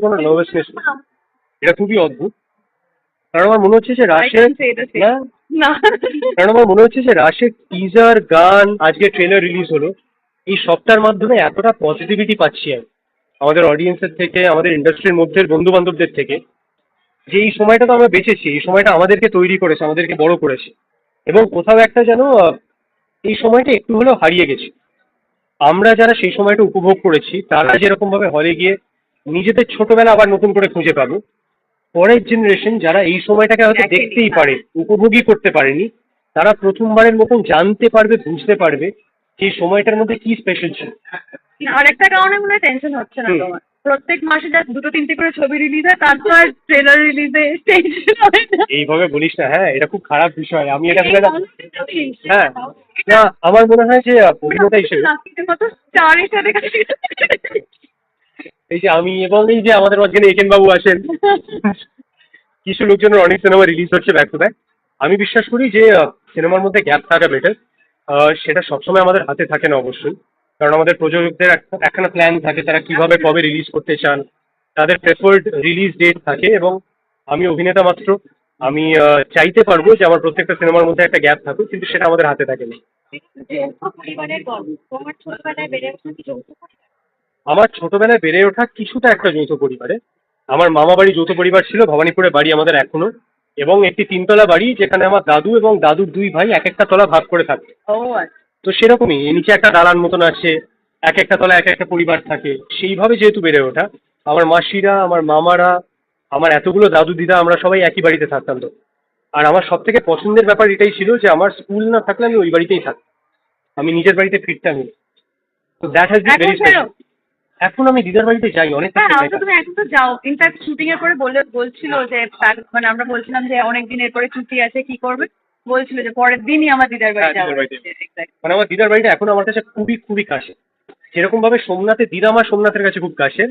কোনো নার্ভাসনেস এটা খুবই অদ্ভুত। কারণ আমার মনে হচ্ছে যে রাশের না? কারণ আমার মনে হচ্ছে যে রাশের টিজার গান আজকে ট্রেলার রিলিজ হলো। এই সবটার মাধ্যমে এতটা পজিটিভিটি পাচ্ছি আমি। আমাদের অডিয়েন্সের থেকে আমাদের ইন্ডাস্ট্রির মধ্যে বন্ধু বান্ধবদের থেকে। যে এই সময়টা তো আমরা বেঁচেছি এই সময়টা আমাদেরকে তৈরি করেছে আমাদেরকে বড় করেছে। এবং কোথাও একটা যেন এই সময়টা একটু হলেও হারিয়ে গেছে। আমরা যারা সেই সময়টা উপভোগ করেছি তারা যেরকম ভাবে হলে গিয়ে নিজেদের ছোটবেলা আবার নতুন করে খুঁজে পাবো। পরের জেনারেশন যারা এই সময়টাকে হয়তো দেখতেই পারে উপভোগই করতে পারেনি তারা প্রথমবারের মতন জানতে পারবে বুঝতে পারবে যে সময়টার মধ্যে কি স্পেশাল ছিল। আরেকটা কারণে মনে হয় টেনশন হচ্ছে না তোমার। প্রত্যেক মাসে যা দুটো তিনটে করে ছবি রিলিজ হয় তার তো আর ট্রেলার রিলিজে টেনশন হয় এইভাবে বলিস না হ্যাঁ এটা খুব খারাপ বিষয় আমি এটা হ্যাঁ না আমার মনে হয় যে অভিনেতা হিসেবে স্টার হিসেবে এই যে আমি এবং এই যে আমাদের মাঝখানে একেন বাবু আসেন কিছু লোকজনের অনেক সিনেমা রিলিজ হচ্ছে ব্যাক টু ব্যাক আমি বিশ্বাস করি যে সিনেমার মধ্যে গ্যাপ থাকা বেটার সেটা সবসময় আমাদের হাতে থাকে না অবশ্যই। কারণ আমাদের প্রযোজকদের একখানা প্ল্যান থাকে, তারা কীভাবে কবে রিলিজ করতে চান। তাদের প্রেফার্ড রিলিজ ডেট থাকে এবং আমি অভিনেতা মাত্র। আমি চাইতে পারব যে আমার প্রত্যেকটা সিনেমার মধ্যে একটা গ্যাপ থাকুক, কিন্তু সেটা আমাদের হাতে থাকে না। আমার ছোটবেলায় বেড়ে ওঠা কিছুটা একটা যৌথ পরিবারে। আমার মামা বাড়ি যৌথ পরিবার ছিল ভবানীপুরে বাড়ি আমাদের এখনও। এবং একটি তিনতলা বাড়ি যেখানে আমার দাদু এবং দাদুর দুই ভাই এক একটা তলা ভাগ করে থাকে। আচ্ছা। তো সেরকমই নিচে একটা দালান মতন আছে এক একটা তলা এক একটা পরিবার থাকে। সেইভাবে যেহেতু বেড়ে ওঠা আমার মাসিরা আমার মামারা আমার এতগুলো দাদু দিদা আমরা সবাই একই বাড়িতে থাকতাম তো। আর আমার সব থেকে পছন্দের ব্যাপার এটাই ছিল যে আমার স্কুল না থাকলে আমি ওই বাড়িতেই থাকতাম। আমি নিজের বাড়িতে ফিরতামই তো দ্যাট হ্যাজ বিন ভেরি ফেরো? এখন আমি দিদার বাড়িতে যাই অনেকটা হ্যাঁ হয়তো তুমি এখন তো যাও। ইনফ্যাক্ট শুটিং এর পরে বলে বলছিল যে মানে আমরা বলছিলাম যে অনেক দিনের পরে ছুটি আছে কি করবে? বলছিল যে পরের দিনই আমার দিদার বাড়ি হ্যাঁ, যাওয়া। Exactly. মানে আমার দিদার বাড়িটা এখন আমার কাছে খুবই খুবই কাছে। যেরকম ভাবে সোমনাথে দিদা আমার সোমনাথের কাছে খুব কাছে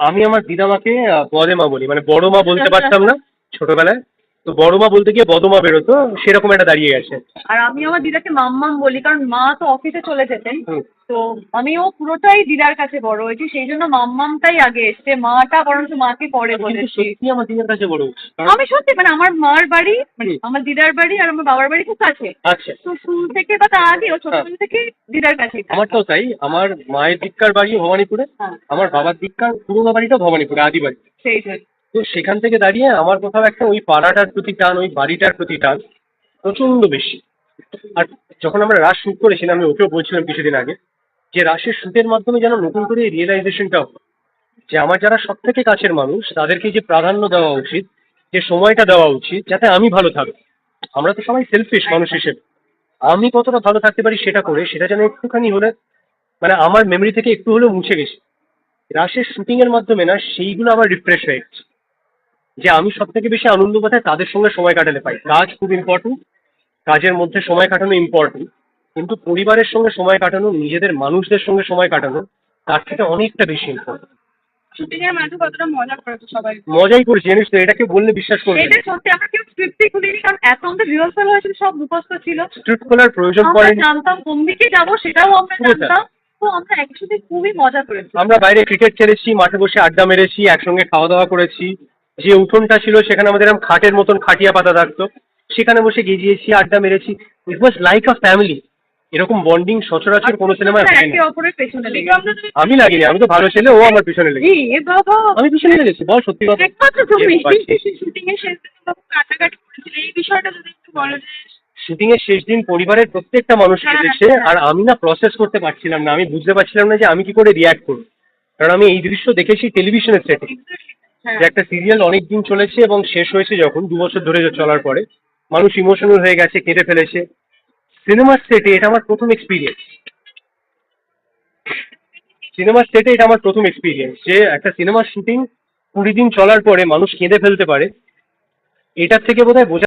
আমি আমার দিদামাকে আহ, বদেমা বলি। মানে বড় মা বলতে পারতাম না ছোটবেলায়। তো বড় মা বলতে গিয়ে বদমা বেরোতো সেরকম একটা দাঁড়িয়ে গেছে আর আমি আমার দিদাকে মাম্মাম বলি কারণ মা তো অফিসে চলে যেতেন। তো আমিও পুরোটাই দিদার কাছে বড় হয়েছি সেই জন্য মাম্মামটাই আগে এসছে মাটা বরঞ্চ মাকে পরে বলেছি। সত্যি আমার দিদার কাছে বড়। আমি সত্যি মানে আমার মার বাড়ি মানে আমার দিদার বাড়ি আর আমার বাবার বাড়ি খুব কাছে। আচ্ছা। তো স্কুল থেকে বা তার আগে ও ছোটবেলা থেকে দিদার কাছেই আমার তো তাই। আমার মায়ের দিককার বাড়ি ভবানীপুরে হ্যাঁ। আমার বাবার দিককার পুরোনো বাড়িটাও ভবানীপুরে আদি বাড়ি সেই জন্য তো সেখান থেকে দাঁড়িয়ে আমার কোথাও একটা ওই পাড়াটার প্রতি টান, ওই বাড়িটার প্রতি টান প্রচণ্ড বেশি। আর যখন আমরা রাস শুট করেছিলাম, আমি ওকেও বলছিলাম কিছুদিন আগে যে রাসের শুটের মাধ্যমে যেন নতুন করে রিয়েলাইজেশনটা হয়। যে আমার যারা সব থেকে কাছের মানুষ, তাদেরকে যে প্রাধান্য দেওয়া উচিত, যে সময়টা দেওয়া উচিত, যাতে আমি ভালো থাকব আমরা তো সবাই সেলফিশ মানুষ হিসেবে। আমি কতটা ভালো থাকতে পারি সেটা করে, সেটা যেন একটুখানি হলে মানে আমার মেমরি থেকে একটু হলেও মুছে গেছে। রাশের শুটিং এর মাধ্যমে না, সেইগুলো আবার রিফ্রেশ হয়ে গেছে। যে আমি সব থেকে বেশি আনন্দ পাই তাদের সঙ্গে সময় কাটালে পাই। কাজ খুব ইম্পর্টেন্ট কাজের মধ্যে সময় কাটানো ইম্পর্টেন্ট কিন্তু পরিবারের সঙ্গে সময় কাটানো নিজেদের মানুষদের সঙ্গে সময় কাটানো তার থেকে অনেকটা বেশি ইম্পর্টেন্ট মজাই করেছি জানিস তো এটাকে বললে বিশ্বাস করবে এটা সত্যি আমরা কেউ স্ক্রিপ্টই খুলিনি কারণ এত আমাদের রিহার্সাল হয়েছিল সব মুখস্থ ছিল। স্ক্রিপ্ট খোলার প্রয়োজন পড়েনি। জানতাম কোন দিকে যাব সেটাও আমরা জানতাম। তো আমরা একসাথে খুবই মজা করেছি। আমরা বাইরে ক্রিকেট খেলেছি মাঠে বসে আড্ডা মেরেছি একসঙ্গে খাওয়া দাওয়া করেছি। যে উঠোনটা ছিল সেখানে আমাদের এরকম খাটের মতন খাটিয়া পাতা থাকতো। সেখানে বসে গেজিয়েছি আড্ডা মেরেছি। It was like a family এরকম বন্ডিং সচরাচর কোনো সিনেমায় হয় আমি লাগিনি আমি তো ভালো ছেলে ও আমার পিছনে লেগে আমি পিছনে লেগেছি বল সত্যি কথা। একমাত্র তুমি। এ শুটিং এর শেষ দিন তো কাটাকাটি করেছিলে। এই বিষয়টা যদি একটু বলো শুটিং এর শেষ দিন পরিবারের প্রত্যেকটা মানুষ হ্যাঁ, কেঁদেছে হ্যাঁ। আর আমি না প্রসেস করতে পারছিলাম না। আমি বুঝতে পারছিলাম না যে আমি কি করে রিয়াক্ট করব। কারণ আমি এই দৃশ্য দেখেছি টেলিভিশনের সেটে হ্যাঁ যে একটা সিরিয়াল অনেক দিন চলেছে এবং শেষ হয়েছে যখন, দু বছর ধরে চলার পরে। মানুষ ইমোশনাল হয়ে গেছে, কেঁদে ফেলেছে। সিনেমার সেটে এটা আমার প্রথম এক্সপিরিয়েন্স সিনেমার সেটে এটা আমার প্রথম এক্সপিরিয়েন্স যে একটা সিনেমার শুটিং কুড়ি দিন চলার পরে মানুষ কেঁদে ফেলতে পারে, এটার থেকে বোধহয় বোঝা